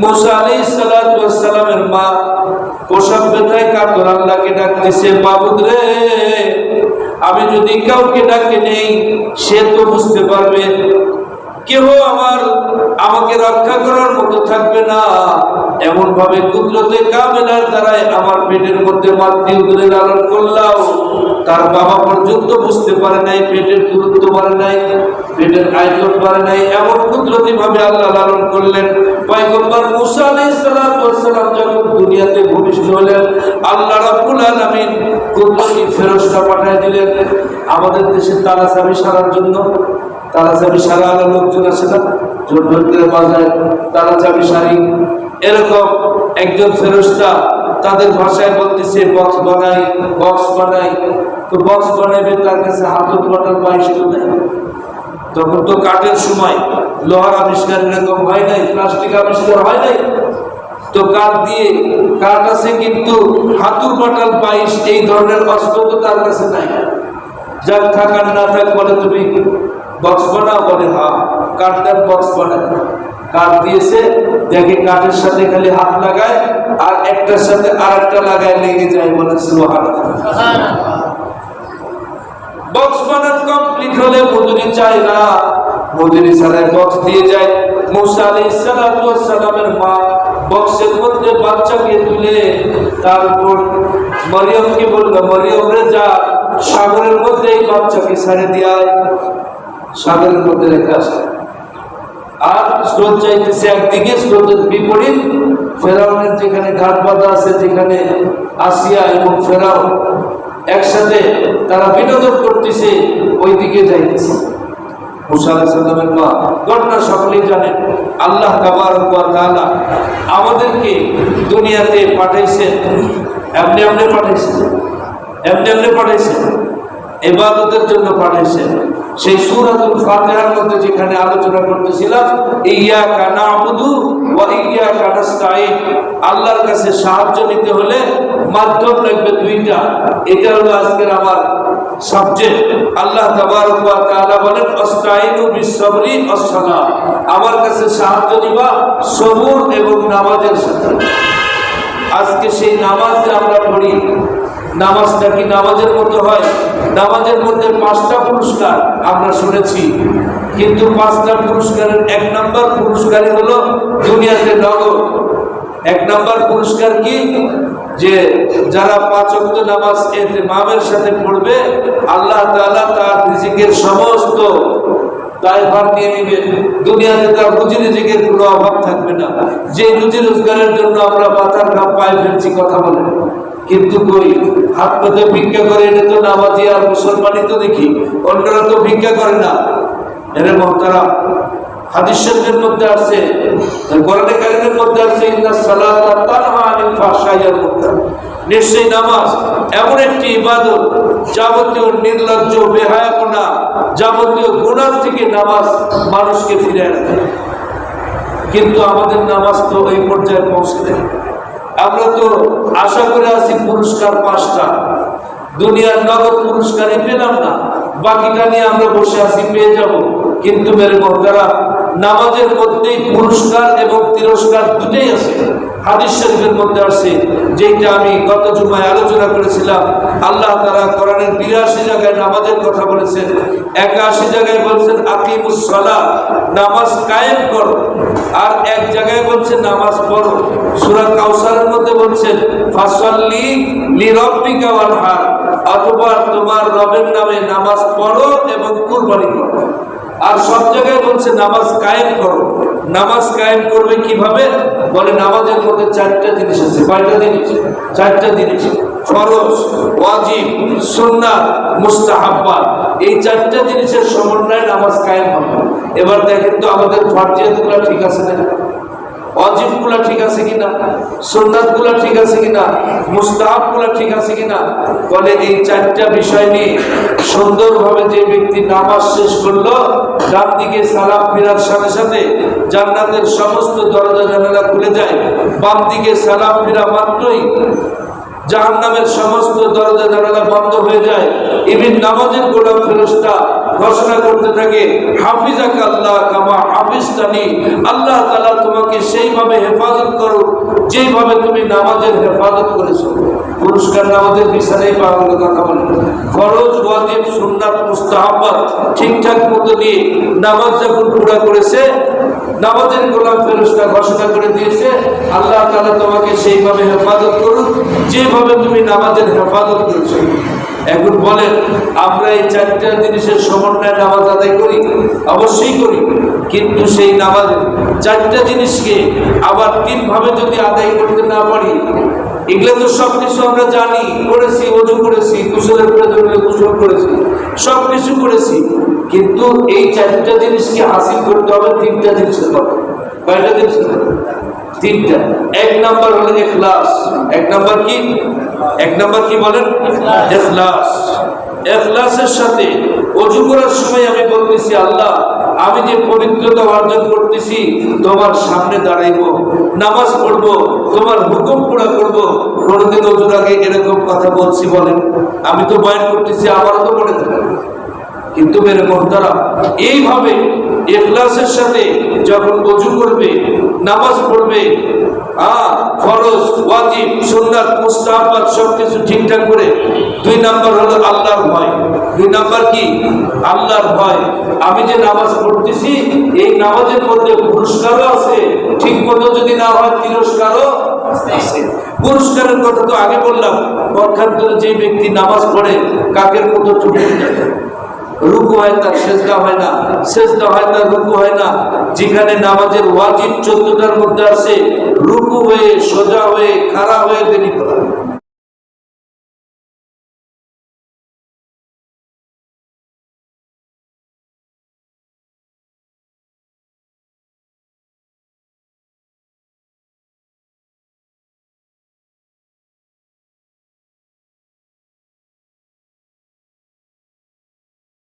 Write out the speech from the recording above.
মা ব্যথায় বাবুদ রে, আমি যদি কাউকে ডাকে নেই, সে তো বুঝতে পারবে। কেউ আমার আমাকে রক্ষা করার মতো থাকবে না। এমন ভাবে কুদরতে কামেলার দ্বারাই আমার পেটের মধ্যে মাতৃ উদরে লালন করলাম তার বাবা পর্যন্ত বুঝতে পারে নাই, পেটের দূরত্ব পারে নাই, পেটের আয়তন পারে নাই। এমন কুদরতি ভাবে আল্লাহ লালন করলেন। পয়গম্বর মুসা আলাইহিস সালাতু যখন দুনিয়াতে ভূমিষ্ঠ হলেন, আল্লাহ রাব্বুল আলামিন কুদরতি ফেরেশতা পাঠিয়ে দিলেন। আমাদের দেশে তালা চাবি সারার জন্য তালা চাবি সারা আলো লোকজন আছে না, জোর করে বাজায় তালা চাবি সারি। এরকম একজন ফেরস্তা তাদের ভাষায় বলতেছে, বক্স বানাই বক্স বানাই। তো বক্স বানাইবে, তার কাছে হাতত বাটার বাইশ নেই তখন তো কাঠের সময় লোহার আবিষ্কার এরকম হয় নাই, প্লাস্টিক আবিষ্কার হয় নাই। তো কাঠ দিয়ে, কাঠ আছে কিন্তু হাতুর পাটাল বাইশ এই ধরনের অস্ত্র তো তার কাছে নাই। যার থাকার না থাক, বলে তুমি বক্স বানাও, বলে হ্যাঁ কাঠটার বক্স বানায়। কাঠ দিয়েছে, দেখে কাঠের সাথে খালি হাত লাগায়, আর একটার সাথে আর একটা লাগায় লেগে যায় বলে বানান কমপ্লিট হলে মজুরি চাই না। মজুরি ছাড়াই বক্স দিয়ে যায়। মুসা ওয়াস সালামের মা বক্সের মধ্যে বাচ্চাকে তুলে তারপর মরিয়মকে বলল, মরিয়ম রে যা সাগরের মধ্যে এই বাচ্চাকে ছেড়ে দিয়ায় সাগরের মধ্যে রেখে আসে। আর স্রোত চাইতেছে একদিকে, স্রোতের বিপরীত ফেরাউনের যেখানে ঘাট বাঁধা আছে, যেখানে আসিয়া এবং ফেরাউন একসাথে তারা বিনোদন করতেছে ওই দিকে যাইতেছে সকলেই জানেন, আল্লাহ আমাদেরকে দুনিয়াতে এমনি এমনি পাঠাইছেন জন্য সেই মধ্যে যেখানে আলোচনা করতেছিলাম নাস্তাঈন আল্লাহর কাছে সাহায্য নিতে হলে মাধ্যম লাগবে দুইটা। এটা হলো আজকের আমার সাবজেক্ট আল্লাহ তাআলা বলেন আস্তাঈনু বিস-সাবরি আমার কাছে সাহায্য নিবা সবুর এবং নামাজের সাথে। আজকে সেই নামাজ আমরা পড়ি। নামাজটা কি নামাজের মতো হয়? নামাজের মধ্যে পাঁচটা পুরস্কার আমরা শুনেছি। কিন্তু পাঁচটা পুরস্কারের এক নম্বর পুরস্কারই হলো দুনিয়াতে নগদ। এক নম্বর পুরস্কার কি? যে যারা পাঁচ ওয়াক্ত নামাজ এতে মামের সাথে পড়বে, আল্লাহ তাআলা তার রিজিকের সমস্ত দায়ভার নিয়ে নিবে। দুনিয়াতে তার রুজি রিজিকের কোনো অভাব থাকবে না। যে রুজি রোজগারের জন্য আমরা মাথার ঘাম পায়ে ফেলছি, কথা বলে কিন্তু কই, হাত পেতে ভিক্ষা করে এনে তো নামাজি আর মুসলমানই তো দেখি, অন্যরা তো ভিক্ষা করে না। এর মহতারা, হাদিস মধ্যে আছে কোরআনে মধ্যে আছে, ইন্না নিশ্চয়ই নামাজ এমন একটি ইবাদত যাবতীয় নির্লজ্জ, বেহায়াপনা যাবতীয় গুনাহ থেকে নামাজ মানুষকে ফিরে রাখে কিন্তু আমাদের নামাজ তো এই পর্যায়ে পৌঁছে দেয় আমরা তো আশা করে আছি পুরস্কার পাঁচটা। দুনিয়ার নগদ পুরস্কারই পেলাম না। বাকিটা নিয়ে আমরা বসে আছি, পেয়ে যাব। কিন্তু মেরে মহতারা নামাজের মধ্যেই পুরস্কার এবং তিরস্কার দুটোই আছে। হাদিস শরীফের মধ্যে আছে যেটা আমি গত জুমায় আলোচনা করেছিলাম। আল্লাহ তারা কোরআনের বিরাশি জায়গায় নামাজের কথা বলেছেন। একাশি জায়গায় বলছেন, আকিমুস সালাহ নামাজ কায়েম করো। আর এক জায়গায় বলছেন, নামাজ পড়ো। সূরা কাউসারের মধ্যে বলছেন, ফাসাল্লি অথবা তোমার রবের নামে নামাজ পড়ো এবং কুরবানি করো। আর সব জায়গায় বলছে, নামাজ কায়েম করো। নামাজ কায়েম করবে কীভাবে? বলে, নামাজের মধ্যে চারটা জিনিস আছে। কয়টা জিনিস? চারটা জিনিস। ফরজ, ওয়াজিব, সুন্নাত, মুস্তাহাব্বাত। এই চারটা জিনিসের সমন্বয়ে নামাজ কায়েম হবে। এবার দেখেন তো আমাদের ফরজিয়াতগুলো ঠিক আছে না অজিবগুলা ঠিক আছে কিনা? সুন্নাতগুলা ঠিক আছে কিনা? মুস্তাহাবগুলা ঠিক আছে কিনা? বলে এই চারটা বিষয় নিয়ে সুন্দরভাবে যে ব্যক্তি নামাজ শেষ করল, ডান দিকে সালাম ফেরার সাথে সাথে জান্নাতের সমস্ত দরজা জানালা খুলে যায়। বাম দিকে সালাম ফেরা মাত্রই জাহান্নামের সমস্ত দরজা জানালা বন্ধ হয়ে যায়। ইভিন নামাজের গোলাম ফেরস্তা ঘোষণা করতে থাকে, হাফিজাক আল্লাহ কামা হাফিজতানি। আল্লাহ তাআলা তোমাকে সেইভাবে হেফাজত করো যেভাবে তুমি নামাজের হেফাজত করেছ। পুরস্কার নামাজের বিছানায় পাওয়ার কথা বলে ফরজ, ওয়াজিব, সুন্নাত মুস্তাহাব্বাত ঠিকঠাক মতো দিয়ে নামাজ যখন পুরা করেছে, নামাজের গোলাম ফেরস্তা ঘোষণা করে দিয়েছে, আল্লাহ তাআলা তোমাকে সেইভাবে হেফাজত করুন যেভাবে তুমি নামাজের হেফাজত করেছ। এখন বলেন, আমরা এই চারটা জিনিসের সমন্বয়ে নামাজ আদায় করি, অবশ্যই করি, কিন্তু সেই নামাজের চারটা জিনিসকে আবার তিনভাবে যদি আদায় করতে না পারি, এগুলো তো সব কিছু আমরা জানি, করেছি, অজু করেছি কুশলের প্রয়োজন কুশল করেছি সব কিছু করেছি, কিন্তু এই চারটা জিনিসকে হাসিল করতে হবে তিনটা জিনিসের কথা, কয়টা জিনিসের কথা? তিনটা। এক নাম্বার হলো এখলাস। এক নাম্বার কি? এক নাম্বার কি বলেন? এখলাস। এখলাসের সাথে অজু করার সময় আমি বলতেছি, আল্লাহ, আমি যে পবিত্রতা অর্জন করতেছি, তোমার সামনে দাঁড়াইবো, নামাজ পড়ব, তোমার হুকুম পুরা করব, কোনোদিন অজুর আগে এরকম কথা বলছি বলেন। আমি তো বয়ান করতেছি আমারও তো মনে থাকে কিন্তু মেরে মোহতারা এইভাবে এখলাসের সাথে যখন অজু করবে, নামাজ পড়বে ফরজ, ওয়াজিব, সুন্নাত মুস্তাহাবাদ সব ঠিকঠাক করে, দুই নাম্বার হলো আল্লাহর ভয়। দুই নাম্বার কি? আল্লাহর ভয়। আমি যে নামাজ পড়তেছি, এই নামাজের মধ্যে পুরস্কারও আছে, ঠিক মতো যদি না হয় তিরস্কারও আছে। পুরস্কারের কথা তো আগে বললাম, পক্ষান্তরে যে ব্যক্তি নামাজ পড়ে, কাকের মতো ছুটে যায় রুকু হয় তার সেজদা হয় না, সেজদা হয় তার রুকু হয় না। যেখানে নামাজের ওয়াজিব চোদ্দটার মধ্যে আছে, রুকু হয়ে, সোজা হয়ে, খাড়া হয়ে তিনি